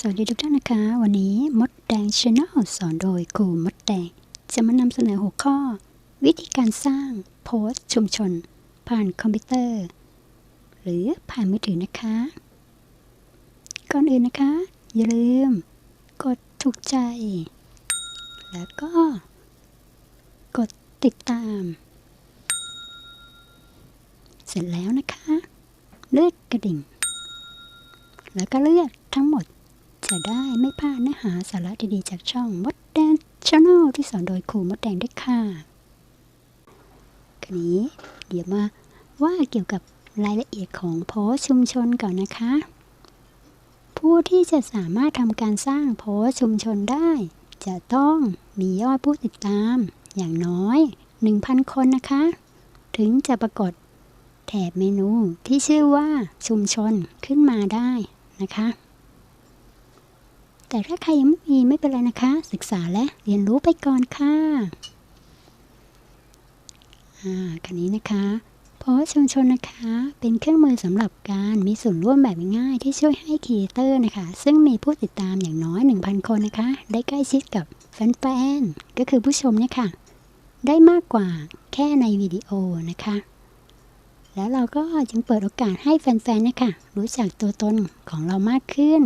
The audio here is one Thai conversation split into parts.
สวัสดีทุกท่านนะคะ วันนี้มดแดงชาแนลสอนโดยครูมดแดง จะมานำเสนอหัวข้อ วิธีการสร้างโพสต์ชุมชน ผ่านคอมพิวเตอร์ หรือผ่านมือถือนะคะ ก่อนอื่นนะคะ อย่าลืม กดถูกใจ แล้วก็ กดติดตาม เสร็จแล้วนะคะ เลือกกระดิ่ง แล้วก็เลือกทั้งหมด จะได้ไม่พลาดเนื้อหาสาระดีๆจากช่องมดแดงชาแนลที่สอนโดยครูมดแดงด้วยค่ะคันนี้เดี๋ยวมาว่าเกี่ยวกับรายละเอียดของโพสชุมชนก่อนนะคะ ผู้ที่จะสามารถทำการสร้างโพสชุมชนได้ จะต้องมียอดผู้ติดตามอย่างน้อย 1,000 คนนะคะ ถึงจะปรากฏแถบเมนูที่ชื่อว่าชุมชนขึ้นมาได้นะคะ แต่ถ้าใครยังไม่มีไม่เป็นไรนะคะ ศึกษาและเรียนรู้ไปก่อนค่ะอ่าคันนี้นะคะเพราะชุมชนนะคะเป็นเครื่องมือสำหรับการมีส่วนร่วมแบบง่ายที่ช่วยให้ครีเอเตอร์นะคะ ซึ่งมีผู้ติดตามอย่างน้อย 1,000 คนนะคะ ได้ใกล้ชิดกับแฟนๆก็คือผู้ชมเนี่ยค่ะ ได้มากกว่าแค่ในวิดีโอนะคะ แล้วเราก็จึงเปิดโอกาสให้แฟนๆนะคะรู้จักตัวตนของเรามากขึ้น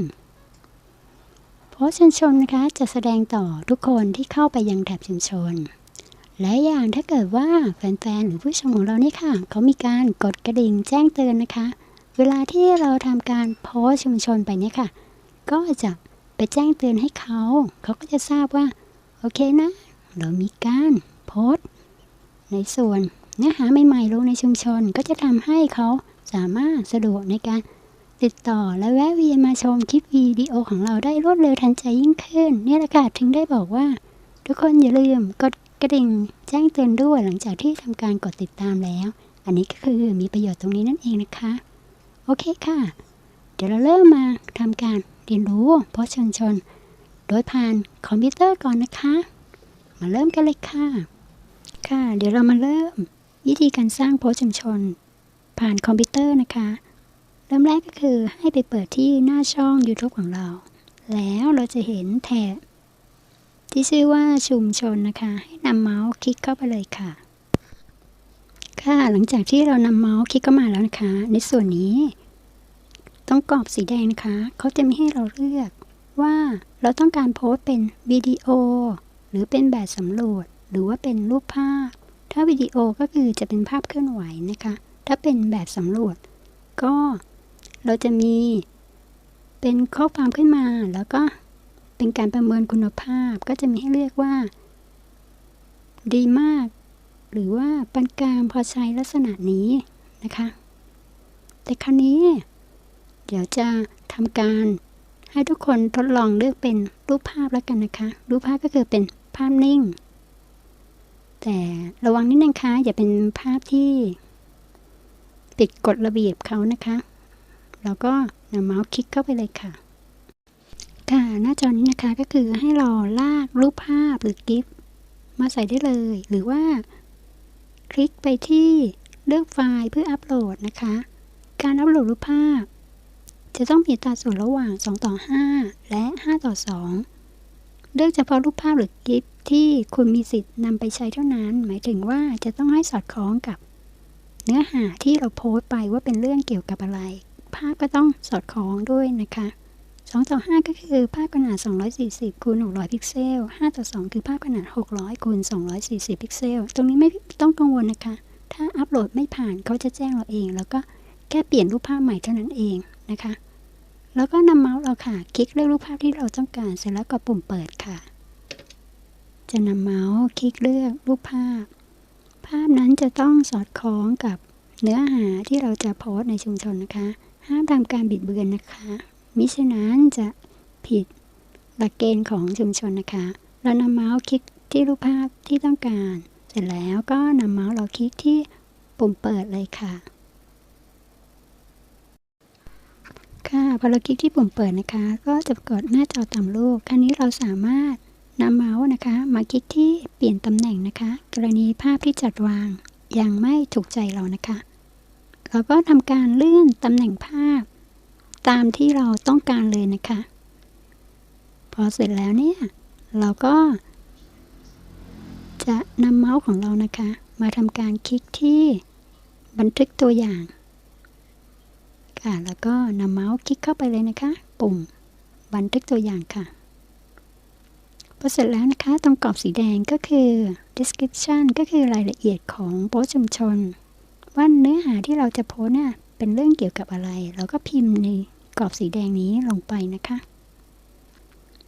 เพราะชุมชนนะคะจะแสดงต่อทุกคนที่เข้าไปยังแถบชุมชน และอย่างถ้าเกิดว่าแฟนๆหรือผู้ชมของเรานี่ค่ะ เขามีการกดกระดิ่งแจ้งเตือนนะคะ เวลาที่เราทำการโพสชุมชนไปเนี่ยค่ะ ก็จะไปแจ้งเตือนให้เขา เขาก็จะทราบว่า โอเคนะ เรามีการโพสในส่วนเนื้อหาใหม่ๆลงในชุมชนก็จะทำให้เขาสามารถสะดวกในการ ติดต่อและแวะเวียนมาชมคลิปวิดีโอของเราได้รวดเร็วทันใจยิ่งขึ้นเนี่ยแหละค่ะถึงได้บอกว่า ทุกคนอย่าลืมกดกระดิ่งแจ้งเตือนด้วยหลังจากที่ทำการกดติดตามแล้ว อันนี้ก็คือมีประโยชน์ตรงนี้นั่นเองนะคะ โอเคค่ะ เดี๋ยวเราเริ่มมาทำการเรียนรู้โพสชุมชน โดยผ่านคอมพิวเตอร์ก่อนนะคะ มาเริ่มกันเลยค่ะ ค่ะ เดี๋ยวเรามาเริ่ม วิธีการสร้างโพสชุมชน ผ่านคอมพิวเตอร์นะคะ เริ่มแรกก็คือให้ไปเปิดที่หน้าช่อง YouTube ของเรา แล้วเราจะเห็นแถบที่ชื่อว่าชุมชนนะคะ ให้นำเมาส์คลิกเข้าไปเลยค่ะ ค่ะหลังจากที่เรานำเมาส์คลิกเข้ามาแล้วนะคะ ในส่วนนี้ ต้องกรอบสีแดงนะคะเขาจะมีให้เราเลือกว่าเราต้องการโพสต์เป็นวิดีโอ หรือเป็นแบบสำรวจ หรือว่าเป็นรูปภาพ ถ้าวิดีโอก็คือจะเป็นภาพเคลื่อนไหวนะคะ ถ้าเป็นแบบสำรวจ ก็ เราจะมีเป็นข้อความขึ้นมา แล้วก็เป็นการประเมินคุณภาพ ก็จะมีให้เลือกว่า ดีมาก หรือว่าปานกลางพอใช้ลักษณะนี้นะคะ แต่ครั้นี้ เดี๋ยวจะทำการให้ทุกคนทดลองเลือกเป็นรูปภาพแล้วกันนะคะ รูปภาพก็คือเป็นภาพนิ่ง แต่ระวังนิดนึงคะอย่าเป็นภาพที่ปิดกฎระเบียบเขานะคะ เราก็นำเมาส์คลิกเข้าไปเลยค่ะ ค่ะหน้าจอนี้นะคะก็คือให้เราลากรูปภาพหรือกิฟมาใส่ได้เลย หรือว่า คลิกไปที่เลือกไฟล์เพื่ออัปโหลดนะคะ การอัปโหลดรูปภาพ จะต้องมีอัตาส่วนระหว่าง 2 ต่อ 5 และ 5 ต่อ 2 เลือกเฉพาะรูปภาพหรือกิฟที่คุณมีสิทธิ์นำไปใช้เท่านั้น หมายถึงว่าจะต้องให้สอดคล้องกับ เนื้อหาที่เราโพสต์ไปว่าเป็นเรื่องเกี่ยวกับอะไร ภาพก็ต้องสอดคล้องด้วยนะคะ 2 ต่อ 5 ก็คือภาพขนาด 240คูณ600 พิกเซล 5 ต่อ 2 คือภาพขนาด 600คูณ240 พิกเซล ตรงนี้ไม่ต้องกังวลนะคะ ถ้าอัปโหลดไม่ผ่านเขาจะแจ้งเราเอง แล้วก็แค่เปลี่ยนรูปภาพใหม่เท่านั้นเองนะคะ แล้วก็นำเมาส์เราค่ะ คลิกเลือกรูปภาพที่เราต้องการ เสร็จแล้วกดปุ่มเปิดค่ะ จะนำเมาส์คลิกเลือกรูปภาพ ภาพนั้นจะต้องสอดคล้องกับเนื้อหาที่เราจะโพสต์ในชุมชนนะคะ ห้ามทำการบิดเบือนนะคะ มิฉะนั้นจะผิดหลักเกณฑ์ของชุมชนนะคะ เรานำเมาส์คลิกที่รูปภาพที่ต้องการ เสร็จแล้วก็นำเมาส์เราคลิกที่ปุ่มเปิดเลยค่ะ ค่ะพอเราคลิกที่ปุ่มเปิดนะคะ ก็จะกฏหน้าจอตามรูปครั้นี้เราสามารถนำเมาส์นะคะ มาคลิกที่เปลี่ยนตำแหน่งนะคะ กรณีภาพที่จัดวางยังไม่ถูกใจเรานะคะ เราก็ทำการเลื่อนตำแหน่งภาพ ตามที่เราต้องการเลยนะคะ พอเสร็จแล้วเนี่ย เราก็ จะนำเมาส์ของเรานะคะ มาทำการคลิกที่บันทึกตัวอย่าง ค่ะ แล้วก็นำเมาส์คลิกเข้าไปเลยนะคะ ปุ่มบันทึกตัวอย่างค่ะพอเสร็จแล้วนะคะ ตรงกรอบสีแดงก็คือ description ก็คือรายละเอียดของโพสต์ชุมชน ว่าเนื้อหาที่เราจะโพสต์เนี่ยเป็นเรื่องเกี่ยวกับอะไร เราก็พิมพ์ในกรอบสีแดงนี้ลงไปนะคะ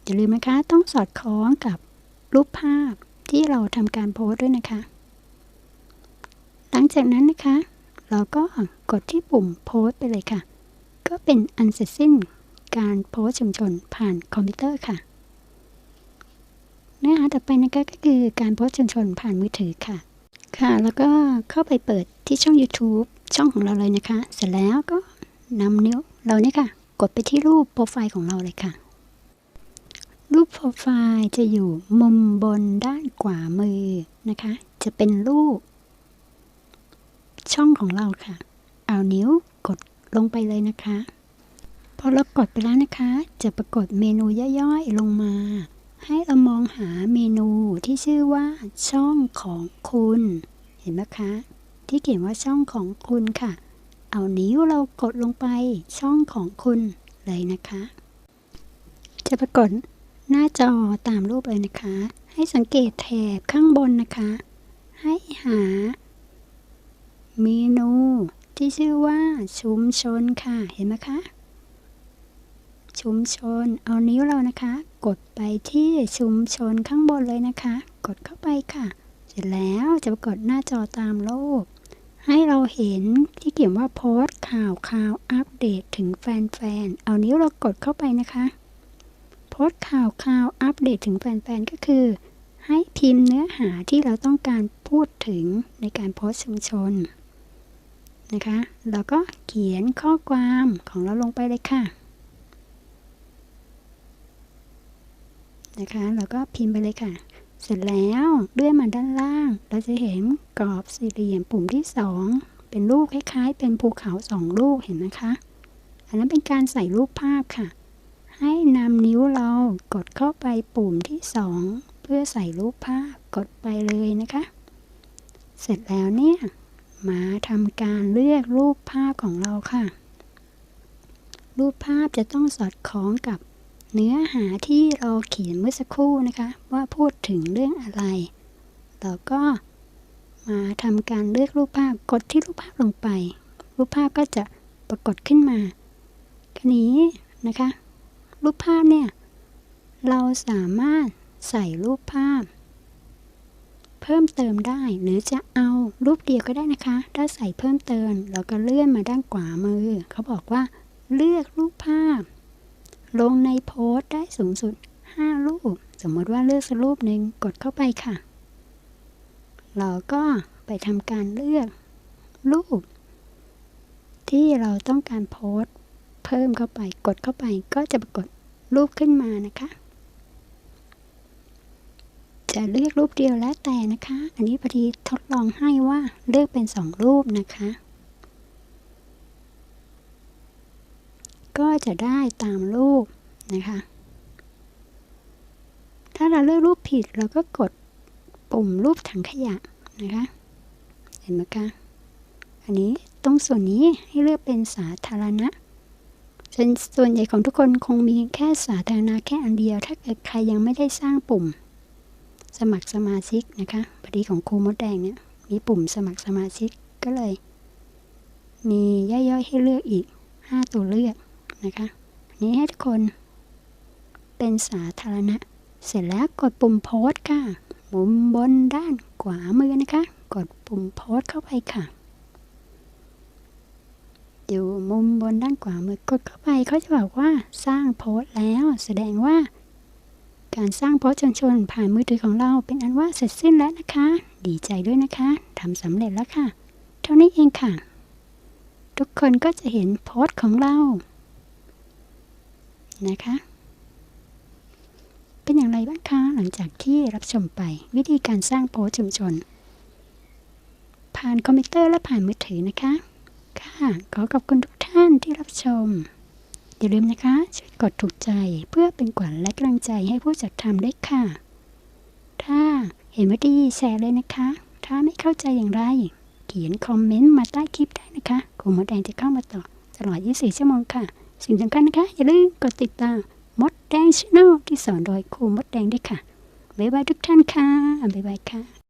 อย่าลืมนะคะต้องสอดคล้องกับรูปภาพที่เราทำการโพส์ด้วยนะคะ หลังจากนั้นนะคะ เราก็กดที่ปุ่มโพส์ไปเลยค่ะ ก็เป็นอันเสร็จสิ้นการโพส์ชุมชนผ่านคอมพิวเตอร์ค่ะ เนื้อหาต่อไปนะคะก็คือการโพส์ชุมชนผ่านมือถือค่ะ ค่ะ แล้วก็เข้าไปเปิดที่ช่อง YouTube ช่องของเราเลยนะคะ เสร็จแล้วก็นำนิ้วเราเนี่ยค่ะ กดไปที่รูปโปรไฟล์ของเราเลยค่ะ รูปโปรไฟล์จะอยู่มุมบนด้านขวามือนะคะ จะเป็นรูป ช่องของเราค่ะ เอานิ้วกดลงไปเลยนะคะพอเรากดไปแล้วนะคะ จะปรากฏเมนูย่อยๆ ลงมา ให้เรามองหาเมนูที่ชื่อว่าช่องของคุณ เห็นไหมคะ ที่เขียนว่าช่องของคุณค่ะ เอานิ้วเรากดลงไปช่องของคุณเลยนะคะ จะปรากฏหน้าจอตามรูปเลยนะคะ ให้สังเกตแถบข้างบนนะคะ ให้หา เมนูที่ชื่อว่าชุมชนค่ะ เห็นไหมคะ ชุมชน เอานิ้วเรานะคะ กดไปที่ชุมชนข้างบนเลยนะคะ กดเข้าไปค่ะ เสร็จแล้วจะปรากฏหน้าจอตามรูปให้เราเห็นที่เขียนว่าโพสต์ข่าวข่าวอัปเดตถึงแฟนๆ เอานิ้วเรากดเข้าไปนะคะ โพสต์ข่าวข่าวอัปเดตถึงแฟนๆ ก็คือ ให้พิมพ์เนื้อหาที่เราต้องการพูดถึงในการโพสต์ชุมชนนะคะแล้วก็เขียนข้อความของเราลงไปเลยค่ะ นะคะแล้วก็พิมพ์ไปเลยค่ะ เสร็จแล้วเลื่อนมาด้านล่าง เราจะเห็นกรอบสี่เหลี่ยมปุ่มที่ 2 เป็นรูปคล้ายๆ เป็นภูเขาสองลูกเห็นนะคะ อันนั้นเป็นการใส่รูปภาพค่ะ ให้นำนิ้วเรากดเข้าไปปุ่มที่ 2 เพื่อใส่รูปภาพกดไปเลยนะคะ เสร็จแล้วเนี่ยมาทำการเลือกรูปภาพของเราค่ะ รูปภาพจะต้องสอดคล้องกับ เนื้อหาที่เราเขียนเมื่อสักครู่นะคะ ว่าพูดถึงเรื่องอะไร เราก็มาทำการเลือกรูปภาพกดที่รูปภาพลงไป รูปภาพก็จะปรากฏขึ้นมาคันนี้นะคะ รูปภาพเนี่ย เราสามารถใส่รูปภาพ เพิ่มเติมได้หรือจะเอารูปเดียวก็ได้นะคะ ถ้าใส่เพิ่มเติมเราก็เลื่อนมาด้านขวามือ เขาบอกว่า เลือกรูปภาพ ลงในโพสต์ได้สูงสุด 5 รูป สมมติว่าเลือกสักรูปหนึ่งกดเข้าไปค่ะ เราก็ไปทำการเลือกรูป ที่เราต้องการโพสต์เพิ่มเข้าไป กดเข้าไปก็จะปรากฏรูปขึ้นมานะคะ จะเลือกรูปเดียวแล้วแต่นะคะ อันนี้พอดีทดลองให้ว่าเลือกเป็น 2 รูปนะคะ ก็จะได้ตามรูปนะคะ ถ้าเราเลือกรูปผิดเราก็กดปุ่มรูปถังขยะนะคะ เห็นไหมคะ อันนี้ตรงส่วนนี้ให้เลือกเป็นสาธารณะส่วนส่วนใหญ่ของทุกคนคงมีแค่สาธารณะแค่อันเดียว ถ้าเกิดใครยังไม่ได้สร้างปุ่ม สมัครสมาชิกนะคะพอดีของครูมดแดงเนี่ยมีปุ่มสมัครสมาชิกก็เลย มีย่อยๆให้เลือกอีก 5 ตัวเลือก นะคะนี้ให้ทุกคนเป็นสาธารณะ เสร็จแล้วกดปุ่มโพสต์ค่ะมุมบนด้านขวามือนะคะ กดปุ่มโพสต์เข้าไปค่ะ อยู่มุมบนด้านขวามือกดเข้าไปเขาจะบอกว่าสร้างโพสต์แล้ว แสดงว่า การสร้างโพสต์ชวนชนผ่านมือถือของเราเป็นอันว่าเสร็จสิ้นแล้วนะคะ ดีใจด้วยนะคะทำสำเร็จแล้วค่ะ เท่านี้เองค่ะ ทุกคนก็จะเห็นโพสต์ของเรา นะคะ เป็นอย่างไรบ้างคะหลังจากที่รับชมไปวิธีการสร้างโพสชุมชน ผ่านคอมพิวเตอร์และผ่านมือถือนะคะ ค่ะขอขอบคุณทุกท่านที่รับชม อย่าลืมนะคะช่วยกดถูกใจเพื่อเป็นขวัญและกำลังใจให้ผู้จัดทำด้วยค่ะ ถ้าเห็นว่าดีแชร์เลยนะคะ ถ้าไม่เข้าใจอย่างไรเขียนคอมเมนต์มาใต้คลิปได้นะคะครูมดแดงจะเข้ามาตอบตลอด 24 ชั่วโมงค่ะ สิ่งสำคัญนะคะ อย่าลืมกดติดตามมดแดงช n แนลที่สอนโดยครูมดแดงด้วยค่ะ บ๊ายบายทุกท่านค่ะ บ๊ายบายค่ะ